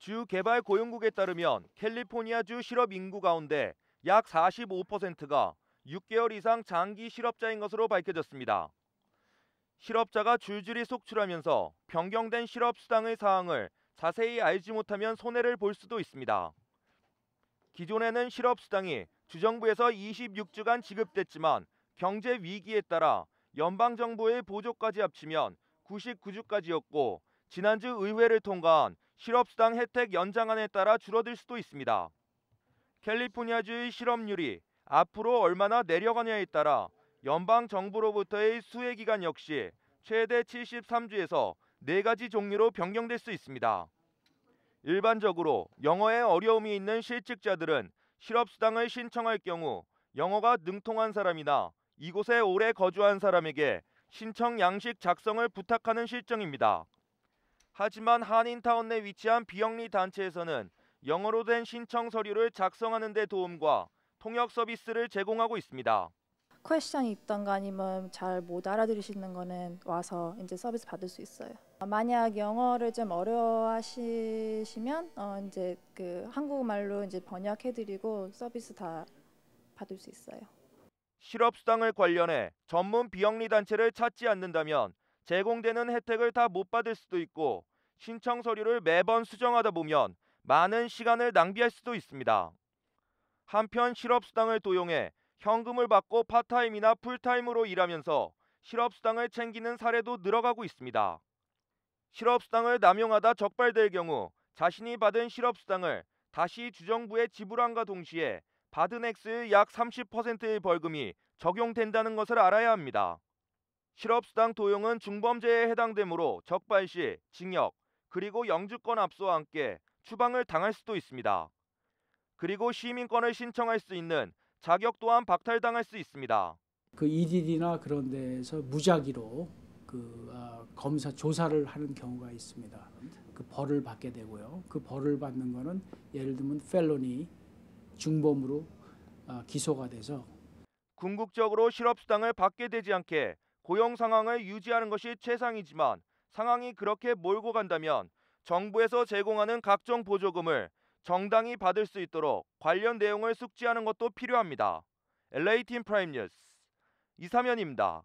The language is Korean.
주 개발 고용국에 따르면 캘리포니아주 실업 인구 가운데 약 45%가 6개월 이상 장기 실업자인 것으로 밝혀졌습니다. 실업자가 줄줄이 속출하면서 변경된 실업 수당의 사항을 자세히 알지 못하면 손해를 볼 수도 있습니다. 기존에는 실업 수당이 주정부에서 26주간 지급됐지만 경제 위기에 따라 연방 정부의 보조까지 합치면 99주까지였고 지난주 의회를 통과한 실업수당 혜택 연장안에 따라 줄어들 수도 있습니다. 캘리포니아주의 실업률이 앞으로 얼마나 내려가냐에 따라 연방 정부로부터의 수혜 기간 역시 최대 73주에서 4가지 종류로 변경될 수 있습니다. 일반적으로 영어에 어려움이 있는 실직자들은 실업수당을 신청할 경우 영어가 능통한 사람이나 이곳에 오래 거주한 사람에게 신청 양식 작성을 부탁하는 실정입니다. 하지만 한인타운 내 위치한 비영리 단체에서는 영어로 된 신청 서류를 작성하는 데 도움과 통역 서비스를 제공하고 있습니다. 퀘션이 있던가 아니면 잘 못 알아들으시는 거는 와서 이제 서비스 받을 수 있어요. 만약 영어를 좀 어려워하시면 어 이제 그 한국말로 이제 번역해드리고 서비스 다 받을 수 있어요. 실업수당을 관련해 전문 비영리 단체를 찾지 않는다면 제공되는 혜택을 다 못 받을 수도 있고 신청 서류를 매번 수정하다 보면 많은 시간을 낭비할 수도 있습니다. 한편 실업수당을 도용해 현금을 받고 파타임이나 풀타임으로 일하면서 실업수당을 챙기는 사례도 늘어가고 있습니다. 실업수당을 남용하다 적발될 경우 자신이 받은 실업수당을 다시 주정부에 지불함과 동시에 받은 액수의 약 30%의 벌금이 적용된다는 것을 알아야 합니다. 실업수당 도용은 중범죄에 해당되므로 적발 시 징역 그리고 영주권 압수와 함께 추방을 당할 수도 있습니다. 그리고 시민권을 신청할 수 있는 자격 또한 박탈당할 수 있습니다. 그 EDD나 그런 데서 무작위로 그 아, 검사 조사를 하는 경우가 있습니다. 그 벌을 받게 되고요. 그 벌을 받는 거는 예를 들면 펠로니 중범으로 아, 기소가 돼서 궁극적으로 실업수당을 받게 되지 않게 고용 상황을 유지하는 것이 최상이지만 상황이 그렇게 몰고 간다면 정부에서 제공하는 각종 보조금을 정당히 받을 수 있도록 관련 내용을 숙지하는 것도 필요합니다. LA팀 프라임 뉴스 이사면입니다.